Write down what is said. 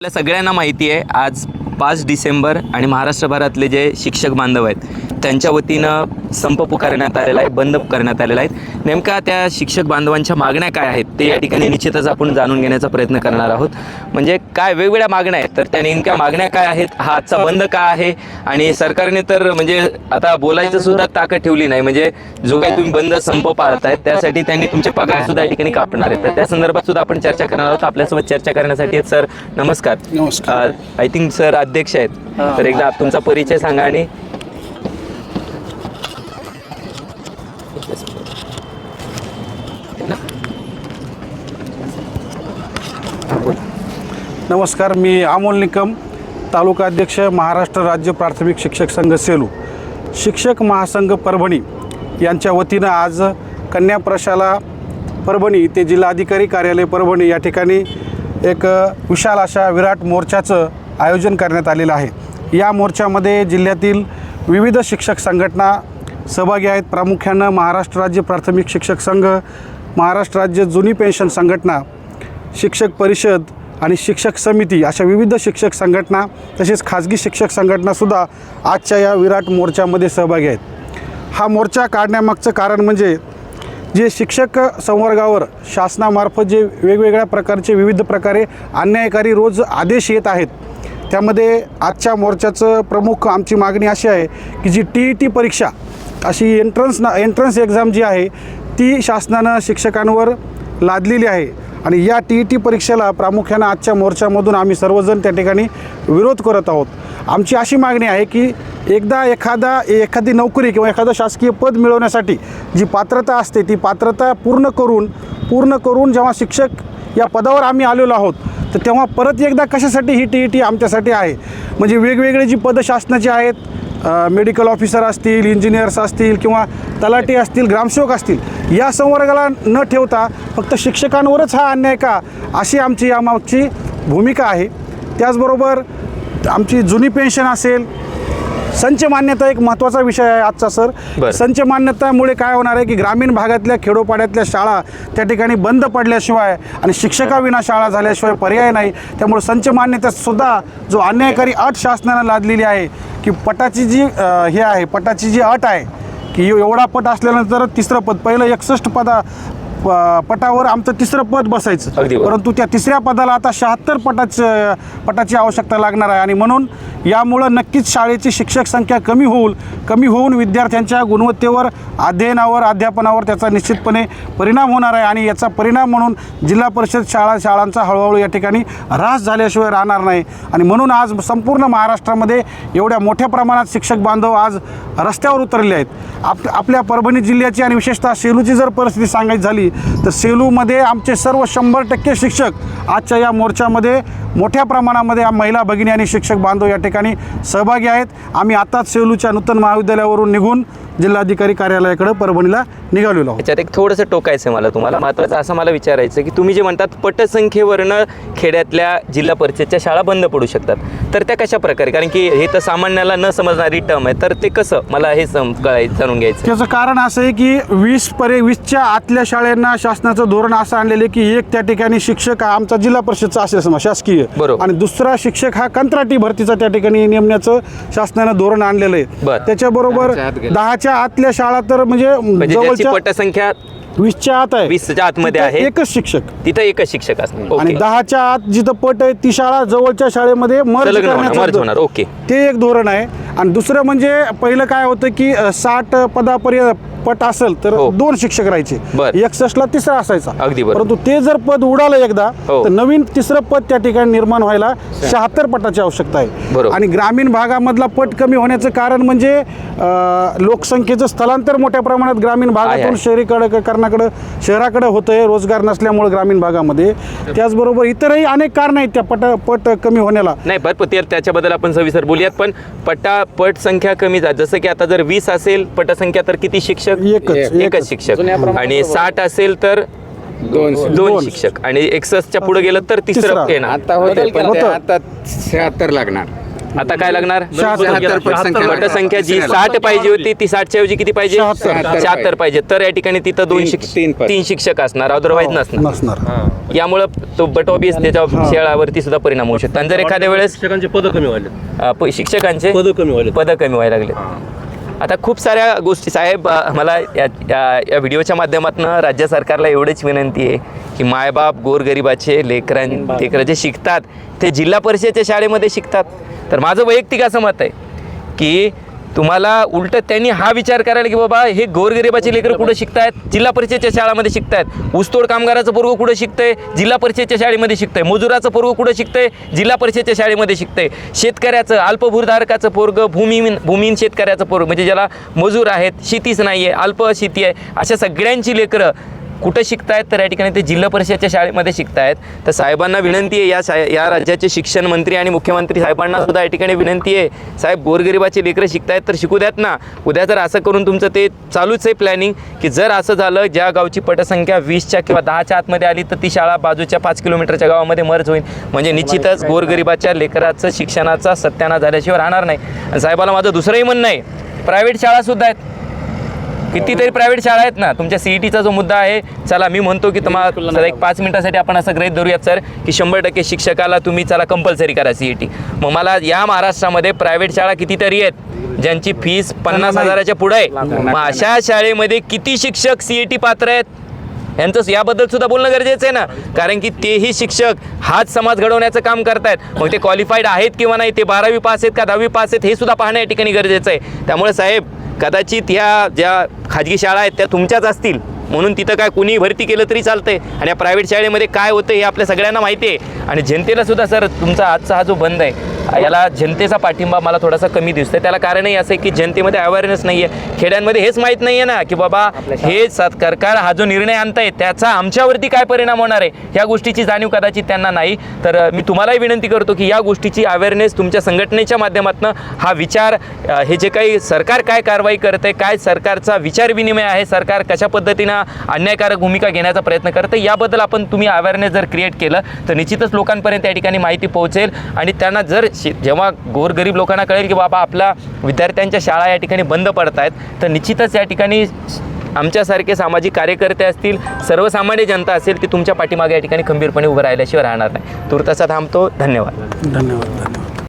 आपल्या सगळ्यांना माहिती आहे आज पाच डिसेंबर आणि महाराष्ट्रभरातले जे शिक्षक बांधव आहेत त्यांच्या वतीनं संप पुकारण्यात आलेला आहे बंद करण्यात आलेला आहे. नेमका त्या शिक्षक बांधवांच्या मागण्या काय आहेत ते या ठिकाणी निश्चितच आपण जाणून घेण्याचा प्रयत्न करणार आहोत. म्हणजे काय वेगवेगळ्या मागण्या आहेत तर त्या नेमक्या मागण्या काय आहेत हा आजचा बंद का आहे? आणि सरकारने तर म्हणजे आता बोलायचं सुद्धा ताकद ठेवली नाही. म्हणजे जो काही तुम्ही बंद संप पाळताय त्यासाठी त्यांनी तुमचे पगार सुद्धा या ठिकाणी कापणार आहेत. तर त्या संदर्भात सुद्धा आपण चर्चा करणार आहोत. आपल्यासोबत चर्चा करण्यासाठी सर नमस्कार. नमस्कार. आय थिंक सर अध्यक्ष आहेत. तर एकदा तुमचा परिचय सांगा आणि नमस्कार मी अमोल निकम तालुका अध्यक्ष महाराष्ट्र राज्य प्राथमिक शिक्षक संघ सेलू. शिक्षक महासंघ परभणी यांच्या वतीनं आज कन्या प्रशाला परभणी ते जिल्हाधिकारी कार्यालय परभणी या ठिकाणी एक विशाल अशा विराट मोर्चाचं आयोजन करण्यात आलेलं आहे. या मोर्चामध्ये जिल्ह्यातील विविध शिक्षक संघटना सहभागी आहेत. प्रामुख्यानं महाराष्ट्र राज्य प्राथमिक शिक्षक संघ महाराष्ट्र राज्य जुनी पेन्शन संघटना शिक्षक परिषद आणि शिक्षक समिती अशा विविध शिक्षक संघटना तसेच खाजगी शिक्षक संघटनासुद्धा आजच्या या विराट मोर्चामध्ये सहभागी आहेत. हा मोर्चा काढण्यामागचं कारण म्हणजे जे शिक्षक संवर्गावर शासनामार्फत जे वेगवेगळ्या प्रकारचे विविध प्रकारे अन्यायकारी रोज आदेश येत आहेत त्यामध्ये आजच्या मोर्चाचं प्रमुख आमची मागणी अशी आहे की जी टी ई टी परीक्षा अशी एंट्रन्स ना एंट्रन्स एक्झाम जी आहे ती शासनानं शिक्षकांवर लादलेली आहे. आणि या टी ई टी परीक्षेला प्रामुख्यानं आजच्या मोर्चामधून आम्ही सर्वजण त्या ठिकाणी विरोध करत आहोत. आमची अशी मागणी आहे की एकदा एखादा एखादी नोकरी किंवा एखादं शासकीय पद मिळवण्यासाठी जी पात्रता असते ती पात्रता पूर्ण करून पूर्ण करून जेव्हा शिक्षक या पदावर आम्ही आलेलो आहोत तर तेव्हा परत एकदा कशासाठी ही टी ई टी आमच्यासाठी आहे? म्हणजे वेगवेगळे जी पदं शासनाची आहेत मेडिकल ऑफिसर असतील इंजिनियर्स असतील किंवा तलाठी असतील ग्रामसेवक असतील या संवर्गाला न ठेवता फक्त शिक्षकांवरच हा अन्याय का अशी आमची यामागची भूमिका आहे. त्याचबरोबर आमची जुनी पेन्शन असेल संच मान्यता एक महत्त्वाचा विषय आहे आजचा सर. संच मान्यतामुळे काय होणार आहे की ग्रामीण भागातल्या खेडोपाड्यातल्या शाळा त्या ठिकाणी बंद पडल्याशिवाय आणि शिक्षकाविना शाळा झाल्याशिवाय पर्याय नाही त्यामुळे संच मान्यतेतसुद्धा जो अन्यायकारी अट शासनानं लादलेली आहे की पटाची जी हे आहे पटाची जी अट आहे की एवढा पट असल्यानंतर तिसरं पद पहिलं एकसष्ट पदा पटावर आमचं तिसरं पद बसायचं. अगदी बरोबर. परंतु त्या तिसऱ्या पदाला आता शहात्तर पटाचं पटाची आवश्यकता लागणार आहे. आणि म्हणून यामुळं नक्कीच शाळेची शिक्षक संख्या कमी होईल कमी होऊन विद्यार्थ्यांच्या गुणवत्तेवर अध्ययनावर अध्यापनावर त्याचा निश्चितपणे परिणाम होणार आहे. आणि याचा परिणाम म्हणून जिल्हा परिषद शाळा शाळांचा हळूहळू या ठिकाणी ऱ्हास झाल्याशिवाय राहणार नाही. आणि म्हणून आज संपूर्ण महाराष्ट्रामध्ये एवढ्या मोठ्या प्रमाणात शिक्षक बांधव आज रस्त्यावर उतरले आहेत. आप आपल्या परभणी जिल्ह्याची आणि विशेषतः सेलूची जर परिस्थिती सांगायची झाली तर सेलूमध्ये आमचे सर्व शंभर टक्के शिक्षक आजच्या या मोर्चामध्ये मोठ्या प्रमाणामध्ये या महिला भगिनी आणि शिक्षक बांधव या ठिकाणी सहभागी आहेत. आम्ही आताच सेलूच्या नूतन महाविद्यालयावरून निघून जिल्हाधिकारी कार्यालयाकडे परभणीला निघालेलो आहोत. याच्यात एक थोडंसं टोकायचं आहे मला तुम्हाला. महत्त्वाचं असं मला विचारायचं की तुम्ही जे म्हणतात पटसंख्येवरनं खेड्यातल्या जिल्हा परिषदच्या शाळा बंद पडू शकतात. तर त्या कशा प्रकारे? कारण की हे तर सामान्याला न समजणारी टर्म आहे. तर ते कसं? मला हे सम जाणून घ्यायचं त्याचं कारण असं आहे की वीस परे वीसच्या आतल्या शाळांना शासनाचं धोरण असं आणलेलं आहे की एक त्या ठिकाणी शिक्षक हा आमचा जिल्हा परिषदचा असेल समजा शासकीय. बरोबर. आणि दुसरा शिक्षक हा कंत्राटी भरतीचा त्या ठिकाणी नेमण्याचं शासनानं धोरण आणलेलं बरं. आहे त्याच्याबरोबर दहाच्या आतल्या शाळा तर म्हणजे म्हणजे ज्याची जवळच्या पटसंख्या वीसच्या आत आहे वीसच्या आतमध्ये तिथं आहे एकच शिक्षक तिथं एकच शिक्षक असणार आणि ओके दहाच्या आत जिथं पट आहे ती शाळा जवळच्या शाळेमध्ये मर्ज संलग्न होणार, ओके. ते एक धोरण आहे आणि दुसरं म्हणजे पहिलं काय होतं की अ, साठ पदापर्यंत पट असेल तर हो. दोन शिक्षक राहायचे बरं. एकसष्टला तिसरा असायचा अगदी बरोबर. परंतु ते जर पद उडालं एकदा हो. तर नवीन तिसरं पद त्या ठिकाणी निर्माण व्हायला शहात्तर पटाची आवश्यकता आहे बरोबर. आणि ग्रामीण भागामधला पट कमी होण्याचं कारण म्हणजे अ, लोकसंख्येचं स्थलांतर मोठ्या प्रमाणात ग्रामीण भागातून आहे. शहरीकडे करणाकडं शहराकडे होतं आहे रोजगार नसल्यामुळे ग्रामीण भागामध्ये. त्याचबरोबर इतरही अनेक कारण आहेत त्या पट पट कमी होण्याला. नाही बरं पण ते- त्याच्याबद्दल आपण सविस्तर बोलूयात पण पटा पट संख्या कमी जा जसं की आता जर वीस असेल पटसंख्या तर किती शिक्षक? एकच, एकच. शिक्षक. आणि साठ असेल तर दोन दोन. शिक्षक. आणि एकसष्टच्या पुढे गेलं तर तिसरा. येणार. आता होतं. आता शहात्तर लागणार. आता काय लागणार? पटसंख्या जी साठ पाहिजे होती ती साठच्या ऐवजी किती पाहिजे? शहात्तर. पाहिजे. तर या ठिकाणी तिथं दोन तीन- शिक्षक तीन शिक्षक असणार अदरवाईज नसणार. यामुळं तो बट ऑबियस त्याच्या शाळावरती सुद्धा परिणाम होऊ शकतो. आणि जर एखाद्या वेळेस शिक्षकांचे पद कमी व्हायले शिक्षकांचे पद कमी व्हायले पदं कमी व्हायला लागले आता खूप साऱ्या गोष्टी साहेब मला या या- या व्हिडिओच्या माध्यमातून राज्य सरकारला एवढीच विनंती आहे की मायबाप गोरगरिबाचे लेकरां लेकरं जे शिकतात ते जिल्हा परिषदेच्या शाळेमध्ये शिकतात. तर माझं वैयक्तिक असं मत आहे की तुम्हाला उलट त्यांनी हा विचार करायला की बाबा हे गोरगरिबाचे लेकरं कुठं शिकतायत? जिल्हा परिषदेच्या शाळामध्ये शिकतायत. ऊसतोड कामगाराचं पोरगं कुठं शिकतंय? जिल्हा परिषदेच्या शाळेमध्ये शिकतंय. मजुराचं पोरगं कुठं शिकतंय? जिल्हा परिषदेच्या शाळेमध्ये शिकतंय. शेतकऱ्याचं अल्पभूधारकाचं पोरगं भूमिहीन भूमिहीन शेतकऱ्याचं पोरग म्हणजे ज्याला मजूर आहेत शेतीच नाही आहे अल्प शेती आहे अशा सगळ्यांची लेकरं कुठं शिकतायत तर या ठिकाणी ते जिल्हा परिषदेच्या शाळेमध्ये शिकतायत. तर साहेबांना विनंती आहे या शा या राज्याचे शिक्षण मंत्री आणि मुख्यमंत्री साहेबांना सुद्धा या ठिकाणी विनंती आहे. साहेब गोरगरिबाचे लेकरं शिकतायत तर शिकू द्यात ना. उद्या जर असं करून तुमचं ते चालूच आहे प्लॅनिंग की जर असं झालं ज्या गावची पटसंख्या वीसच्या किंवा दहाच्या आतमध्ये आली तर ती शाळा बाजूच्या पाच किलोमीटरच्या गावामध्ये मर्ज होईल. म्हणजे निश्चितच गोरगरिबाच्या लेकराचं शिक्षणाचा सत्यानाश झाल्याशिवाय राहणार नाही. आणि साहेबाला माझं दुसरंही म्हणणं आहे प्रायव्हेट शाळासुद्धा आहेत. कितीतरी प्रायव्हेट शाळा आहेत ना तुमच्या सीईटीचा जो मुद्दा आहे चला मी म्हणतो की तुम्हाला एक पाच मिनिटासाठी आपण असं ग्रहित धरूयात सर की शंभर टक्के शिक्षकाला तुम्ही चला कंपल्सरी करा सीईटी मग मला या महाराष्ट्रामध्ये प्रायव्हेट शाळा कितीतरी आहेत ज्यांची फीस पन्नास हजाराच्या पुढे आहे. मग अशा शाळेमध्ये किती शिक्षक सीईटी पात्र आहेत? यांचं याबद्दल सुद्धा बोलणं गरजेचं आहे ना. कारण की तेही शिक्षक हाच समाज घडवण्याचं काम करतायत. मग ते क्वालिफाईड आहेत किंवा नाही ते बारावी पास आहेत का दहावी पास आहेत हे सुद्धा पाहणं या ठिकाणी गरजेचं आहे. त्यामुळे साहेब कदाचित ह्या ज्या खाजगी शाळा आहेत त्या तुमच्याच असतील. म्हणून तिथं काय कुणीही भरती केलं तरी चालतंय. आणि या प्रायव्हेट शाळेमध्ये काय होतं हे आपल्या सगळ्यांना माहिती आहे. आणि जनतेला सुद्धा सर तुमचा आजचा हा जो बंद आहे याला जनतेचा पाठिंबा मला थोडासा कमी दिसतोय. त्याला कारणही असं आहे की जनतेमध्ये अवेअरनेस नाही आहे खेड्यांमध्ये हेच माहीत नाही आहे ना की बाबा हे सरकार हा जो निर्णय आणतंय त्याचा आमच्यावरती काय परिणाम होणार आहे? ह्या गोष्टीची जाणीव कदाचित त्यांना नाही. तर मी तुम्हालाही विनंती करतो की या गोष्टीची अवेअरनेस तुमच्या संघटनेच्या माध्यमातून हा विचार हे जे काही सरकार काय कारवाई करते काय सरकारचा विचार विनिमय आहे सरकार कशा पद्धतीनं अन्यायकारक भूमिका घेण्याचा प्रयत्न करते याबद्दल आपण तुम्ही अवेअरनेस जर क्रिएट केलं तर निश्चितच लोकांपर्यंत या ठिकाणी माहिती पोहोचेल. आणि त्यांना जर शे- जेव्हा गोरगरीब लोकांना कळेल की बाबा आपल्या विद्यार्थ्यांच्या शाळा या ठिकाणी बंद पडत आहेत तर निश्चितच या ठिकाणी आमच्यासारखे सामाजिक कार्यकर्ते असतील सर्वसामान्य जनता असेल ती तुमच्या पाठीमागे या ठिकाणी खंबीरपणे उभं राहिल्याशिवाय राहणार नाही. तुर्तासा थांबतो. धन्यवाद. धन्यवाद धन्यवाद.